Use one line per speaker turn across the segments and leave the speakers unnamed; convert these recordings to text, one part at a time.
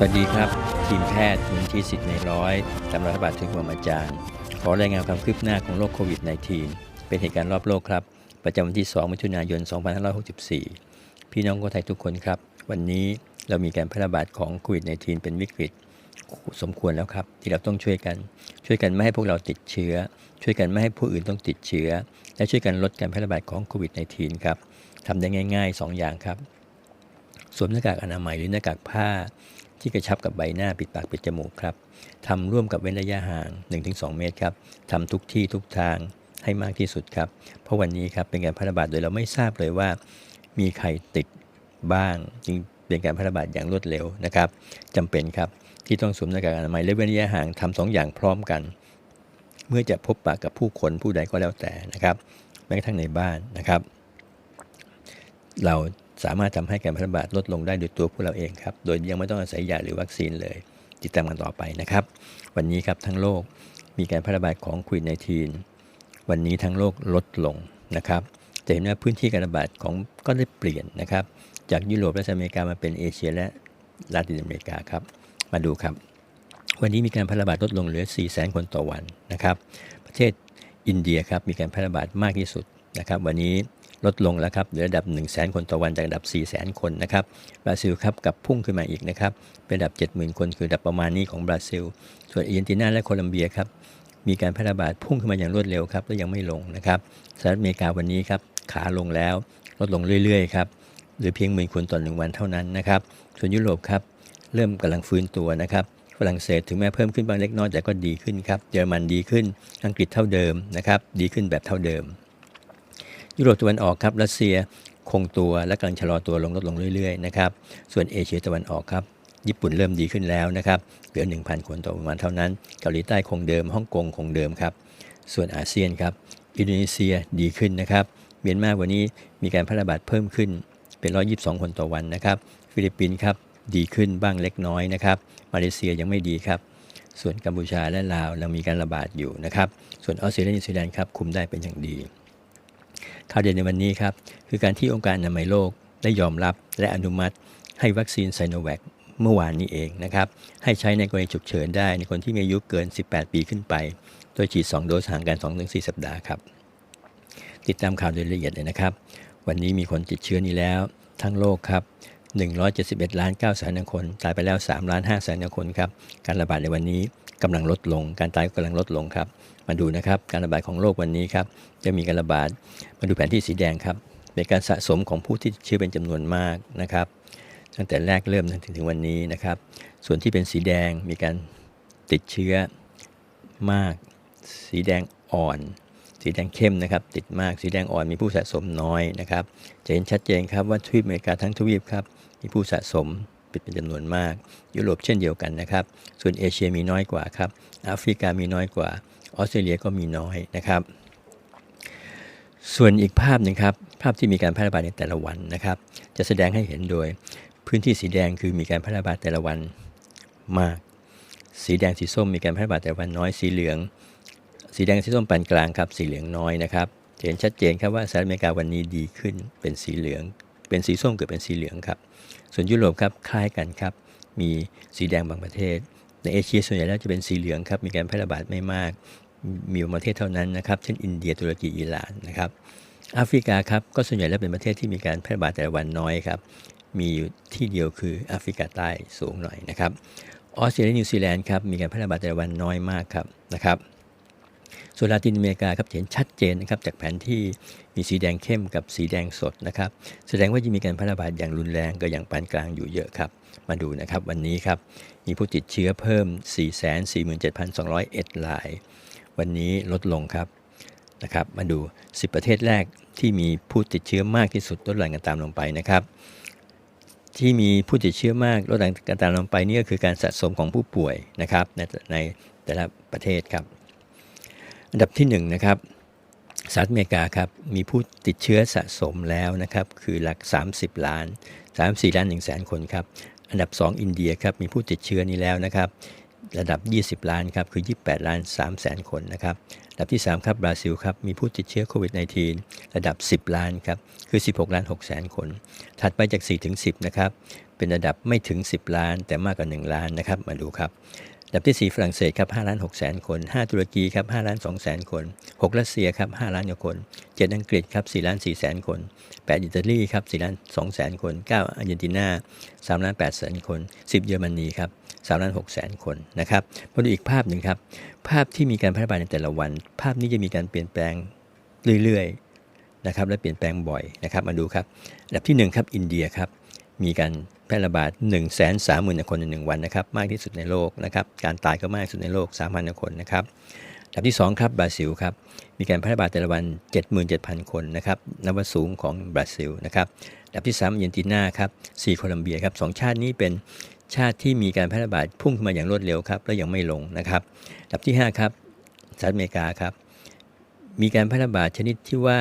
สวัสดีครับ ทีมแพทย์มูลที่สิทธิ์ในร้อยตำรัฐบาลถึงความอาจารย์ ขอรายงานความคืบหน้าของโรคโควิด -19 เป็นเหตุการณ์รอบโลกครับ ประจำวันที่ 2 มิถุนายน 2564 พี่น้องคนไทยทุกคนครับ วันนี้เรามีการแพร่ระบาดของโควิด -19 เป็นวิกฤต สมควรแล้วครับ ที่เราต้องช่วยกัน ช่วยกันไม่ให้พวกเราติดเชื้อ ช่วยกันไม่ให้ผู้อื่นต้องติดเชื้อ และช่วยกันลดการแพร่ระบาดของโควิด -19 ครับทำได้ง่าย ๆ 2 อย่างครับสวมหน้ากากอนามัยหรือหน้ากากผ้า ที่กระชับกับใบหน้าปิดปากปิดจมูกครับทำร่วมกับเว้นระยะห่าง 1-2 เมตรครับทำทุกที่ทุกทางให้มากที่สุดครับ เพราะวันนี้ครับเป็นการแพร่ระบาดโดยเราไม่ทราบเลยว่า มีใครติดบ้างจึงเป็นการแพร่ระบาดอย่างรวดเร็วนะครับจำเป็นครับที่ต้องสวมหน้ากากอนามัยและเว้นระยะห่างทำสองอย่างพร้อมกัน เมื่อจะพบปะกับผู้คนผู้ใดก็แล้วแต่นะครับ แม้กระทั่งในบ้านนะครับ เรา สามารถทำให้การแพร่ระบาดลดลงได้โดยตัวพวกเราเองครับ โดยยังไม่ต้องอาศัยยาหรือวัคซีนเลย ติดตามกันต่อไปนะครับ วันนี้ครับทั้งโลกมีการแพร่ระบาดของโควิด -19 วันนี้ทั้งโลกลดลงนะครับจะเห็นว่าพื้นที่การระบาดของก็ได้เปลี่ยนนะครับ จากยุโรปและอเมริกามาเป็นเอเชียและลาตินอเมริกาครับ มาดูครับ วันนี้มีการแพร่ระบาดลดลงเหลือ 4 0 0 0 0 0 คนต่อวันนะครับ ประเทศอินเดียครับมีการแพร่ระบาดมากที่สุดนะครับ วันนี้ ลดลงแล้วครับเหลือระดับ 1 0 0 0 0แคนต่อวันจากระดับ 4 0 0 0 0 0 คนนะครับบราซิลครับกับพุ่งขึ้นมาอีกนะครับเป็นระดับ 70,000 คนคือระดับประมาณนี้ของบราซิล ส่วนอาร์เจนตินาและโคลัมเบียครับมีการแพร่ระบาดพุ่งขึ้นมาอย่างรวดเร็วครับและยังไม่ลงนะครับสหรัฐอเมริกาวันนี้ครับขาลงแล้ว ลดลงเรื่อยๆครับหรือเพียงหมื่นคนต่อหนึ่งวันเท่านั้นนะครับส่วนยุโรปครับเริ่มกำลังฟื้นตัวนะครับฝรั่งเศสถึงแม้เพิ่มขึ้นบางเล็กน้อยแต่ก็ดีขึ้นครับเยอรมันดีขึ้นอังกฤษเท่าเดิมนะครับดีขึ้นแบบเท่าเดิม ยุโรปตะวันออกครับรัสเซียคงตัวและกำลังชะลอตัวลงลดลงเรื่อยๆนะครับส่วนเอเชียตะวันออกครับญี่ปุ่นเริ่มดีขึ้นแล้วนะครับเหลือ 1,000 คนต่อวันเท่านั้น เกาหลีใต้คงเดิมฮ่องกงคงเดิมครับส่วนอาเซียนครับอินโดนีเซียดีขึ้นนะครับเมียนมาวันนี้มีการแพร่ระบาดเพิ่มขึ้นเป็น 122 คนต่อวันนะครับฟิลิปปินส์ครับดีขึ้นบ้างเล็กน้อยนะครับมาเลเซียยังไม่ดีครับส่วนกัมพูชาและลาวยังมีการระบาดอยู่นะครับส่วนออสเตรเลียและนิวซีแลนด์ครับคุมได้เป็นอย่างดี ข่าวเด่นในวันนี้ครับ คือการที่องค์การอนามัยโลกได้ยอมรับและอนุมัติให้วัคซีนไซโนแวคเมื่อวานนี้เองนะครับ ให้ใช้ในกรณีฉุกเฉินได้ในคนที่มีอายุเกิน 18 ปีขึ้นไป โดยฉีด 2 โดสห่างกัน 2-4 สัปดาห์ครับ ติดตามข่าวโดยละเอียดเลยนะครับ วันนี้มีคนติดเชื้อนี้แล้ว ทั้งโลกครับ 171 ล้าน9แสนคน ตายไปแล้ว 3 ล้าน5แสนคนครับ การระบาดในวันนี้กำลังลดลง การตายก็กำลังลดลงครับ มาดูนะครับการระบาดของโรควันนี้ครับ จะมีการระบาด มาดูแผนที่สีแดงครับ เป็นการสะสมของผู้ที่เชื้อเป็นจำนวนมากนะครับ ตั้งแต่แรกเริ่มถึงถึงวันนี้นะครับ ส่วนที่เป็นสีแดงมีการติดเชื้อมาก สีแดงอ่อน สีแดงเข้มนะครับติดมากสีแดงอ่อนมีผู้สะสมน้อยนะครับจะเห็นชัดเจนครับว่าทวีปอเมริกาทั้งทวีปครับมีผู้สะสมเป็นจำนวนมาก ยุโรปเช่นเดียวกันนะครับ ส่วนเอเชียมีน้อยกว่าครับแอฟริกามีน้อยกว่าออสเตรเลียก็มีน้อยนะครับ ส่วนอีกภาพหนึงครับภาพที่มีการแพร่ระบาดในแต่ละวันนะครับ จะแสดงให้เห็นโดย พื้นที่สีแดงคือมีการแพร่ระบาดแต่ละวันมาก สีแดงสีส้มมีการแพร่ระบาดแต่ละวันน้อยสีเหลือง สีแดงสีส้มปานกลางครับสีเหลืองน้อยนะครับเห็นชัดเจนครับว่าสหรัฐอเมริกาวันนี้ดีขึ้นเป็นสีเหลือง เป็นสีส้มเกิดเป็นสีเหลืองครับ ส่วนยุโรปครับคล้ายกันครับ มีสีแดงบางประเทศ ในเอเชียส่วนใหญ่แล้วจะเป็นสีเหลืองครับมีการแพร่ระบาดไม่มาก มีบางประเทศเท่านั้นนะครับ เช่นอินเดียตุรกีอิหร่านนะครับแอฟริกาครับก็ส่วนใหญ่แล้วเป็นประเทศที่มีการแพร่ระบาดแต่ละวันน้อยครับมีอยู่ที่เดียวคือแอฟริกาใต้สูงหน่อยนะครับออสเตรเลียนิวซีแลนด์ครับมีการแพร่ระบาดแต่ละวันน้อยมากครับนะครับ ส่วนลาตินอเมริกาครับเห็นชัดเจนนะครับจากแผนที่มีสีแดงเข้มกับสีแดงสดนะครับแสดงว่าจะมีการแพร่ระบาดอย่างรุนแรงกับอย่างปานกลางอยู่เยอะครับ มาดูนะครับวันนี้ครับมีผู้ติดเชื้อเพิ่ม 447,201ราย วันนี้ลดลงครับนะครับมาดู 10 ประเทศแรกที่มีผู้ติดเชื้อมากที่สุดลดหลั่งกันตามลงไปนะครับที่มีผู้ติดเชื้อมากลดหลั่งกันตามลงไปนี่ก็คือการสะสมของผู้ป่วยนะครับในในแต่ละประเทศครับ อันดับที่1นะครับสหรัฐอเมริกาครับมีผู้ติดเชื้อสะสมแล้วนะครับคือหลัก 30 ล้าน 34 ล้าน1แสนคนครับอันดับ 2 อินเดียครับมีผู้ติดเชื้อนี้แล้วนะครับระดับ 20 ล้านครับคือ 28 ล้าน3แสนคนนะครับระดับที่ 3 ครับบราซิลครับมีผู้ติดเชื้อโควิด -19 ระดับ 10 ล้านครับคือ 16 ล้าน6แสนคน ถัดไปจาก 4 ถึง 10 นะครับ เป็นระดับไม่ถึง 10 ล้าน แต่มากกว่า 1 ล้านนะครับ มาดูครับ ดับที่ 4 ฝรั่งเศสครับ5ล้าน6แสนคน 5 ตุรกีครับ5ล้าน2แสนคน 6 รัสเซียครับ5ล้านกว่าคน 7 อังกฤษครับ4ล้าน4แสนคน 8 อิตาลีครับ4ล้าน2แสนคน 9 อาร์เจนตินา3ล้าน8แสนคน 10 เยอรมนีครับ3ล้าน6แสนคนนะครับมาดูอีกภาพหนึ่งครับ ภาพที่มีการแพร่ระบาดในแต่ละวัน ภาพนี้จะมีการเปลี่ยนแปลงเรื่อยๆนะครับและเปลี่ยนแปลงบ่อยนะครับมาดูครับอันดับที่1ครับอินเดียครับมีการ แพร่ระบาด 1 3 0 0 0 0 คนใน1วันนะครับ มากที่สุดในโลกนะครับ การตายก็มากที่สุดในโลก 3,000 คนนะครับอันดับที่ 2 ครับบราซิลครับ มีการแพร่ระบาดแต่ละวัน 77,000 คนนะครับนับว่าสูงของบราซิลนะครับอันดับที่3อาร์เจนตินาครับ4โคลัมเบียครับสองชาตินี้เป็นชาติที่มีการแพร่ระบาดพุ่งขึ้นมาอย่างรวดเร็วครับและยังไม่ลงนะครับอันดับที่ 5 ครับสหรัฐอเมริกาครับ มีการแพร่ระบาดชนิดที่ว่า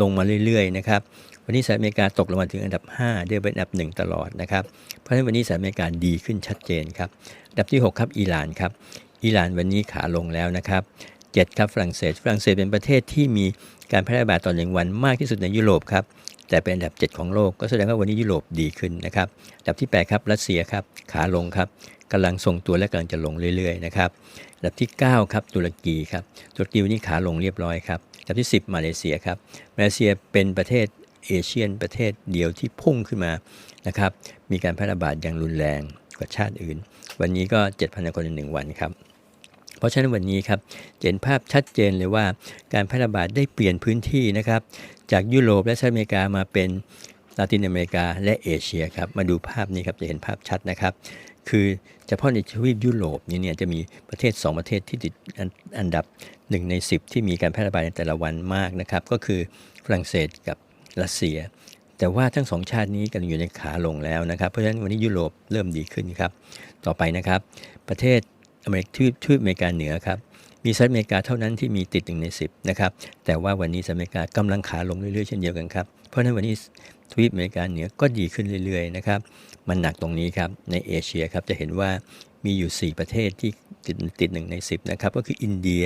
ลงมาเรื่อยๆนะครับวันนี้สหรัฐอเมริกาตกลงมาถึงอันดับ5เดือนเป็นอันดับ 1 ตลอดนะครับ เพราะฉะนั้นวันนี้สหรัฐอเมริกาดีขึ้นชัดเจนครับ อันดับที่ 6 ครับอิหร่านครับอิหร่านวันนี้ขาลงแล้วนะครับ 7 ครับฝรั่งเศส ฝรั่งเศสเป็นประเทศที่มีการแพร่ระบาดต่อหนึ่งวันมากที่สุดในยุโรปครับ แต่เป็นอันดับ 7 ของโลก ก็แสดงว่าวันนี้ยุโรปดีขึ้นนะครับ อันดับที่ 8 ครับรัสเซียครับขาลงครับกำลังทรงตัวและกำลังจะลงเรื่อยๆนะครับ อันดับที่ 9 ครับตุรกีครับ ตุรกีวันนี้ขาลงเรียบร้อยครับ อันดับที่ 10 มาเลเซียครับมาเลเซียเป็นประเทศเอเชียนประเทศเดียวที่พุ่งขึ้นมานะครับมีการแพร่ระบาดอย่างรุนแรงกว่าชาติอื่น วันนี้ก็ 7,000 คนในหนึ่งวันครับเพราะฉะนั้นวันนี้ครับเห็นภาพชัดเจนเลยว่าการแพร่ระบาดได้เปลี่ยนพื้นที่นะครับจากยุโรปและสหรัฐอเมริกามาเป็นลาตินอเมริกาและเอเชียครับมาดูภาพนี้ครับจะเห็นภาพชัดนะครับ คือเฉพาะในทวีปยุโรปนี่เนี่ยจะมีประเทศ 2 ประเทศที่ติดอันดับ 1 ใน 10 ที่มีการแพร่ระบาดในแต่ละวันมากนะครับ ก็คือฝรั่งเศสกับรัสเซีย แต่ว่าทั้งสองชาตินี้กำลังอยู่ในขาลงแล้วนะครับ เพราะฉะนั้นวันนี้ยุโรปเริ่มดีขึ้นครับ ต่อไปนะครับ ประเทศอเมริกทวีปทวีปอเมริกาเหนือครับมีสหรัฐอเมริกาเท่านั้นที่มีติดหนึ่งใน10นะครับแต่ว่าวันนี้สหรัฐอเมริกากำลังขาลงเรื่อยๆเช่นเดียวกันครับเพราะฉะนั้นวันนี้ทวีปอเมริกาเหนือก็ดีขึ้นเรื่อยๆนะครับมันหนักตรงนี้ครับในเอเชียครับจะเห็นว่ามีอยู่ 4 ประเทศที่ติดติดหนึ่งใน 10นะครับก็คืออินเดีย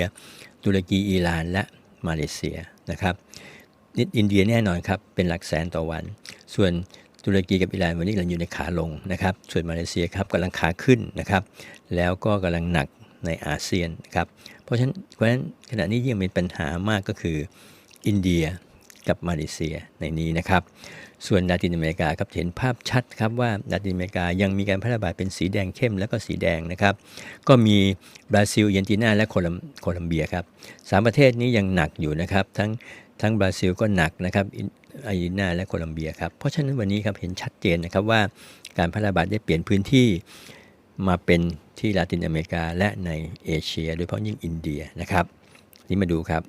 ตุรกีอิหร่านและมาเลเซียนะครับนิดอินเดียแน่นอนครับเป็นหลักแสนต่อวัน ส่วนตุรกีกับอิหร่านวันนี้กำลังอยู่ในขาลงนะครับ ส่วนมาเลเซียครับกำลังขาขึ้นนะครับ แล้วก็กำลังหนักในอาเซียนนะครับ เพราะฉะนั้นเพราะฉะนั้นขณะนี้ยังเป็นปัญหามากก็คืออินเดีย กับมาเลเซียในนี้นะครับ ส่วนลาตินอเมริกาครับเห็นภาพชัดครับว่าลาตินอเมริกายังมีการแพร่ระบาดเป็นสีแดงเข้มแล้วก็สีแดงนะครับ ก็มีบราซิลเจนตินาและโคลัมโคลัมเบียครับสามประเทศนี้ยังหนักอยู่นะครับ ทั้งทั้งบราซิลก็หนักนะครับอาร์เจนตินาและโคลัมเบียครับ เพราะฉะนั้นวันนี้ครับเห็นชัดเจนนะครับว่าการแพร่ระบาดได้เปลี่ยนพื้นที่มาเป็นที่ลาตินอเมริกาและในเอเชีย โดยเฉพาะยิ่งอินเดียนะครับ นี่มาดูครับ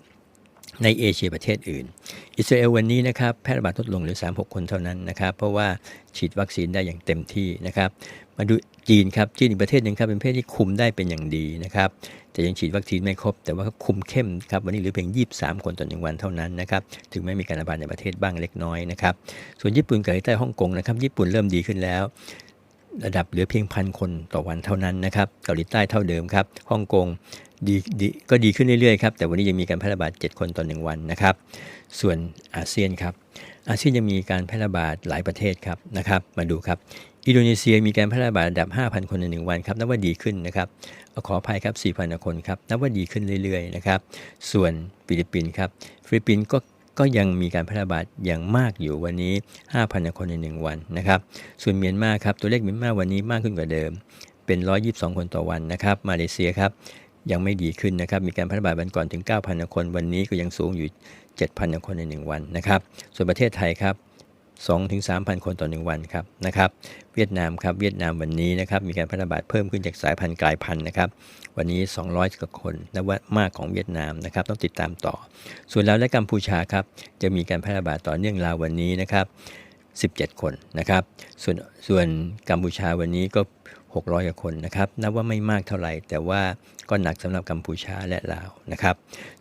ในเอเชียประเทศอื่น อิสราเอลวันนี้นะครับแพร่ระบาดลดลงเหลือ 36 คนเท่านั้นนะครับเพราะว่าฉีดวัคซีนได้อย่างเต็มที่นะครับมาดูจีนครับจีนอีกประเทศหนึ่งครับเป็นประเทศที่คุมได้เป็นอย่างดีนะครับแต่ยังฉีดวัคซีนไม่ครบ แต่ว่าเขาคุมเข้มครับวันนี้เหลือเพียง 23 คนต่อหนึ่งวันเท่านั้นนะครับถึงแม้มีการระบาดในประเทศบ้างเล็กน้อยนะครับส่วนญี่ปุ่นเกาหลีใต้ฮ่องกงนะครับญี่ปุ่นเริ่มดีขึ้นแล้วระดับเหลือเพียงพันคนต่อวันเท่านั้นนะครับเกาหลีใต้เท่าเดิมครับฮ่องกง ดีดีก็ดีขึ้นเรื่อยๆครับ แต่วันนี้ยังมีการแพร่ระบาด 7 คนต่อ1วันนะครับ ส่วนอาเซียนครับอาเซียนยังมีการแพร่ระบาดหลายประเทศครับนะครับ มาดูครับ อินโดนีเซียมีการแพร่ระบาดระดับ 5,000 คนใน1วันครับนับว่าดีขึ้นนะครับขออภัยครับ 4,000 คนครับนับว่าดีขึ้นเรื่อยๆนะครับส่วนฟิลิปปินส์ครับฟิลิปปินส์ก็ก็ยังมีการแพร่ระบาดอย่างมากอยู่วันนี้ 5,000 คนใน 1 วันนะครับ ส่วนเมียนมาครับตัวเลขเมียนมาวันนี้มากขึ้นกว่าเดิม เป็น 122 คนต่อวันนะครับ มาเลเซียครับ ยังไม่ดีขึ้นนะครับ มีการแพร่ระบาดวันก่อนถึง 9,000 คน วันนี้ก็ยังสูงอยู่ 7,000 คนใน 1 วันนะครับ ส่วนประเทศไทยครับ2ถึง3,000 คนต่อ 1 วันครับนะครับ เวียดนามครับ เวียดนามวันนี้นะครับ มีการแพร่ระบาดเพิ่มขึ้นจากสายพันธุ์กลายพันธุ์นะครับ วันนี้ 200กว่าคนนับว่ามากของเวียดนามนะครับ ต้องติดตามต่อ ส่วนลาวและกัมพูชาครับ จะมีการแพร่ระบาดต่อเนื่องลาววันนี้นะครับ 17 คนนะครับ ส่วนส่วนกัมพูชาวันนี้ก็ 600กว่าคนนะครับ นับว่าไม่มากเท่าไหร่ แต่ว่าก็หนักสำหรับกัมพูชาและลาวนะครับ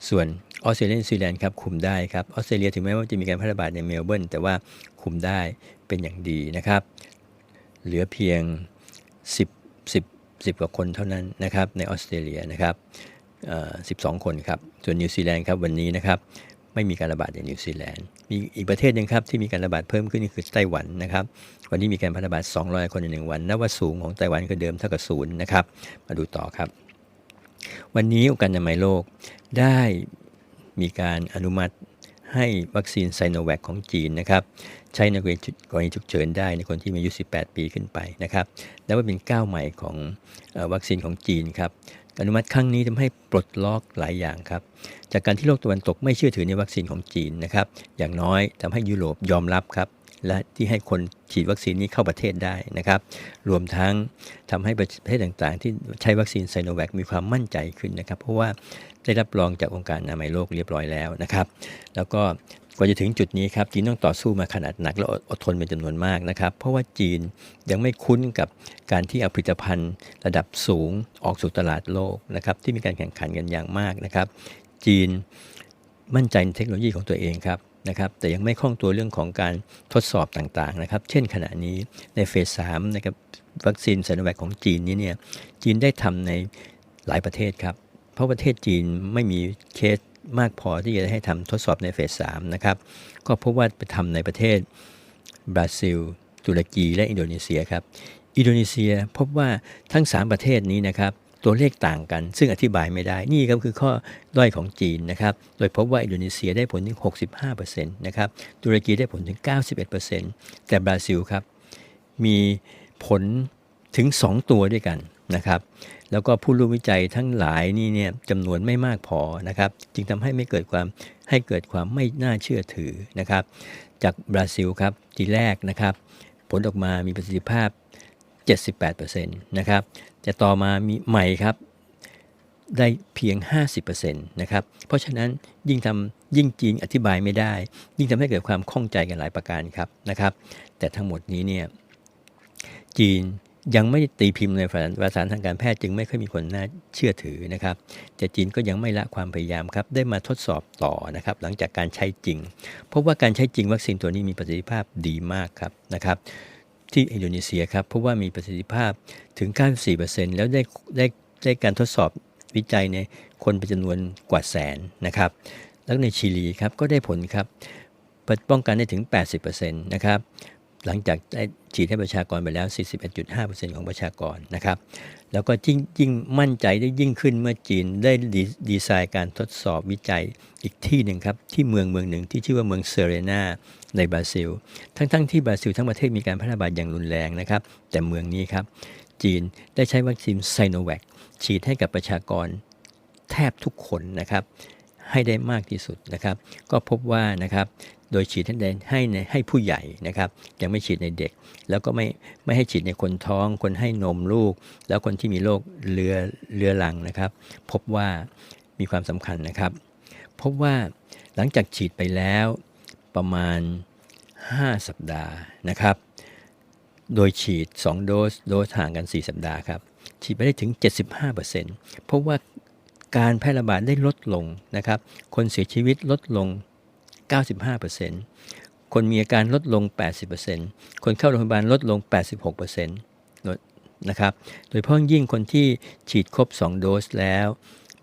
ส่วนออสเตรเลียนิวซีแลนด์ครับคุมได้ครับ ออสเตรเลียถึงแม้ว่าจะมีการแพร่ระบาดในเมลเบิร์นแต่ว่าคุมได้เป็นอย่างดีนะครับ เหลือเพียง 10 10 10กว่าคนเท่านั้นนะครับในออสเตรเลียนะครับเอ่อ12 คนครับ ส่วนนิวซีแลนด์ครับวันนี้นะครับ ไม่มีการระบาดในนิวซีแลนด์ มีอีกประเทศหนึ่งครับที่มีการระบาดเพิ่มขึ้นก็คือไต้หวันนะครับ วันนี้มีการแพร่ระบาด 200 คนในหนึ่งวันนับว่าสูงของไต้หวันคือเดิมเท่ากับศูนย์นะครับ มาดูต่อครับ วันนี้องค์การอนามัยโลกได้มีการอนุมัติให้วัคซีนไซโนแวคของจีนนะครับใช้ในกรณีกรณีฉุกเฉินได้ในคนที่มีอายุ 18 ปีขึ้นไปนะครับแล้วว่าเป็นก้าวใหม่ของวัคซีนของจีนครับ อนุมัติครั้งนี้ทำให้ปลดล็อกหลายอย่างครับ จากการที่โลกตะวันตกไม่เชื่อถือในวัคซีนของจีนนะครับ อย่างน้อยทำให้ยุโรปยอมรับครับ และที่ให้คนฉีดวัคซีนนี้เข้าประเทศได้นะครับ รวมทั้งทำให้ประเทศต่างๆ ที่ใช้วัคซีนไซโนแวคมีความมั่นใจขึ้นนะครับ เพราะว่าได้รับรองจากองค์การอนามัยโลกเรียบร้อยแล้วนะครับ แล้วก็ ว่าจะถึงจุดนี้ครับจีนต้องต่อสู้มาขนาดหนักและอดทนเป็นจำนวนมากนะครับ เพราะว่าจีนยังไม่คุ้นกับการที่เอาผลิตภัณฑ์ระดับสูงออกสู่ตลาดโลกนะครับที่มีการแข่งขันกันอย่างมากนะครับ จีนมั่นใจในเทคโนโลยีของตัวเองครับนะครับแต่ยังไม่คล่องตัวเรื่องของการทดสอบต่างๆนะครับ เช่นขณะนี้ในเฟสสามนะครับวัคซีนไซโนแวคของจีนนี้เนี่ยจีนได้ทำในหลายประเทศครับ เพราะประเทศจีนไม่มีเคส มากพอที่จะให้ทำทดสอบในเฟสสามนะครับ ก็พบว่าไปทำในประเทศบราซิล ตุรกีและอินโดนีเซียครับ อินโดนีเซียพบว่าทั้ง 3 ประเทศนี้นะครับตัวเลขต่างกัน ซึ่งอธิบายไม่ได้ นี่ก็คือข้อด้อยของจีนนะครับ โดยพบว่าอินโดนีเซียได้ผลถึง 65%นะครับ ตุรกีได้ผลถึง 91%แต่บราซิลครับ มีผลถึง 2 ตัวด้วยกัน นะครับ แล้วก็ผู้ร่วมวิจัยทั้งหลายนี่เนี่ยจำนวนไม่มากพอนะครับ จึงทำให้ไม่เกิดความให้เกิดความไม่น่าเชื่อถือนะครับ จากบราซิลครับทีแรกนะครับ ผลออกมามีประสิทธิภาพ 78%นะครับแต่ต่อมามีใหม่ครับได้เพียง 50%นะครับ เพราะฉะนั้นยิ่งทำยิ่งจีนอธิบายไม่ได้ ยิ่งทำให้เกิดความข้องใจกันหลายประการครับนะครับ แต่ทั้งหมดนี้เนี่ยจีน ยังไม่ตีพิมพ์ในวารสารทางการแพทย์จึงไม่ค่อยมีคนน่าเชื่อถือนะครับ แต่จีนก็ยังไม่ละความพยายามครับ ได้มาทดสอบต่อนะครับ หลังจากการใช้จริง เพราะว่าการใช้จริงวัคซีนตัวนี้มีประสิทธิภาพดีมากครับนะครับ ที่อินโดนีเซียครับเพราะว่ามีประสิทธิภาพถึง 94%แล้วได้ได้ได้การทดสอบวิจัยในคนเป็นจำนวนกว่าแสนนะครับ แล้วในชิลีครับก็ได้ผลครับป้องกันได้ถึง 80%นะครับ หลังจากได้ฉีดให้ประชากรไปแล้ว 41.5%ของประชากรนะครับ แล้วก็ยิ่งยิ่งมั่นใจได้ยิ่งขึ้นเมื่อจีนได้ดีไซน์การทดสอบวิจัยอีกที่หนึ่งครับ ที่เมืองเมืองหนึ่งที่ชื่อว่าเมืองเซเรนาในบราซิล ทั้งๆทที่บราซิลทั้งประเทศมีการแพร่ระบาดอย่างรุนแรงนะครับ แต่เมืองนี้ครับ จีนได้ใช้วัคซีนไซโนแวคฉีดให้กับประชากรแทบทุกคนนะครับให้ได้มากที่สุดนะครับ ก็พบว่านะครับ โดยฉีดให้ในให้ให้ผู้ใหญ่นะครับ ยังไม่ฉีดในเด็ก แล้วก็ไม่ไม่ให้ฉีดในคนท้อง คนให้นมลูก แล้วคนที่มีโรคเรือเรือรังนะครับ พบว่ามีความสำคัญนะครับ พบว่าหลังจากฉีดไปแล้วประมาณ 5 สัปดาห์นะครับ โดยฉีด 2 โดส โดสห่างกัน 4 สัปดาห์ครับ ฉีดไปได้ถึง 75%เพราะว่าการแพร่ระบาดได้ลดลงนะครับ คนเสียชีวิตลดลง 95%คนมีอาการลดลง 80%คนเข้าโรงพยาบาลลดลง 86%นะครับโดยเฉพาะยิ่งคนที่ฉีดครบ 2 โดสแล้ว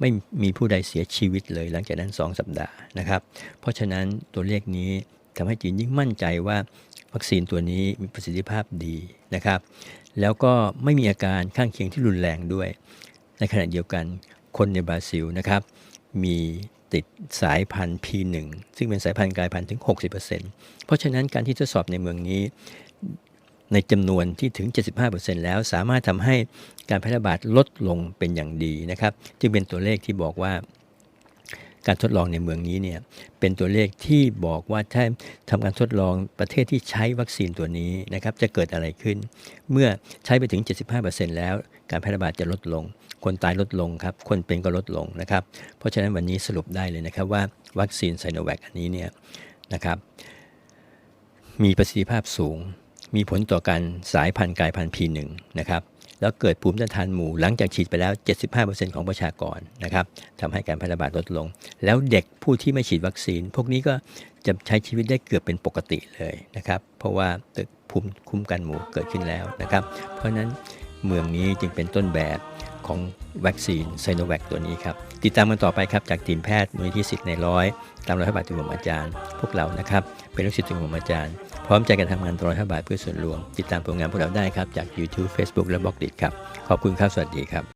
ไม่มีผู้ใดเสียชีวิตเลยหลังจากนั้น 2 สัปดาห์นะครับ เพราะฉะนั้นตัวเลขนี้ทำให้จีนยิ่งมั่นใจว่าวัคซีนตัวนี้มีประสิทธิภาพดีนะครับ แล้วก็ไม่มีอาการข้างเคียงที่รุนแรงด้วย ในขณะเดียวกันคนในบราซิลนะครับ มี ติดสายพันธุ์ P1 ซึ่งเป็นสายพันธุ์กลายพันธุ์ถึง 60%เพราะฉะนั้นการที่ทดสอบในเมืองนี้ในจำนวนที่ถึง 75%แล้วสามารถทำให้การแพร่ระบาดลดลงเป็นอย่างดีนะครับ จึงเป็นตัวเลขที่บอกว่า การทดลองในเมืองนี้เนี่ยเป็นตัวเลขที่บอกว่าถ้าทำการทดลองประเทศที่ใช้วัคซีนตัวนี้นะครับจะเกิดอะไรขึ้น เมื่อใช้ไปถึง 75%แล้ว การแพร่ระบาดจะลดลง คนตายลดลงครับ คนเป็นก็ลดลงนะครับ เพราะฉะนั้นวันนี้สรุปได้เลยนะครับว่าวัคซีนไซโนแวคอันนี้เนี่ยนะครับมีประสิทธิภาพสูง มีผลต่อการสายพันธุ์กลายพันธุ์ P1 นะครับแล้วเกิดภูมิต้านทานหมู่หลังจากฉีดไปแล้ว 75%ของประชากรนะครับทำให้การแพร่ระบาดลดลง แล้วเด็กผู้ที่ไม่ฉีดวัคซีน พวกนี้ก็จะใช้ชีวิตได้เกือบเป็นปกติเลยนะครับ เพราะว่าตึกภูมิคุ้มกันหมู่เกิดขึ้นแล้วนะครับ เพราะนั้นเมืองนี้จึงเป็นต้นแบบ ของวัคซีนไซโนแวคตัวนี้ครับ ติดตามกันต่อไปครับ จากทีมแพทย์มูลนิธิสิทธิ์ในร้อย ตามรอยพระบาทถึงหลวงอาจารย์ พวกเรานะครับ เป็นลูกศิษย์ถึงหลวงอาจารย์ พร้อมใจกันทำงานตรอยพระบาทเพื่อส่วนรวม ติดตามผลงานพวกเราได้ครับ จาก YouTube Facebook และบล็อกดิครับ ขอบคุณครับ สวัสดีครับ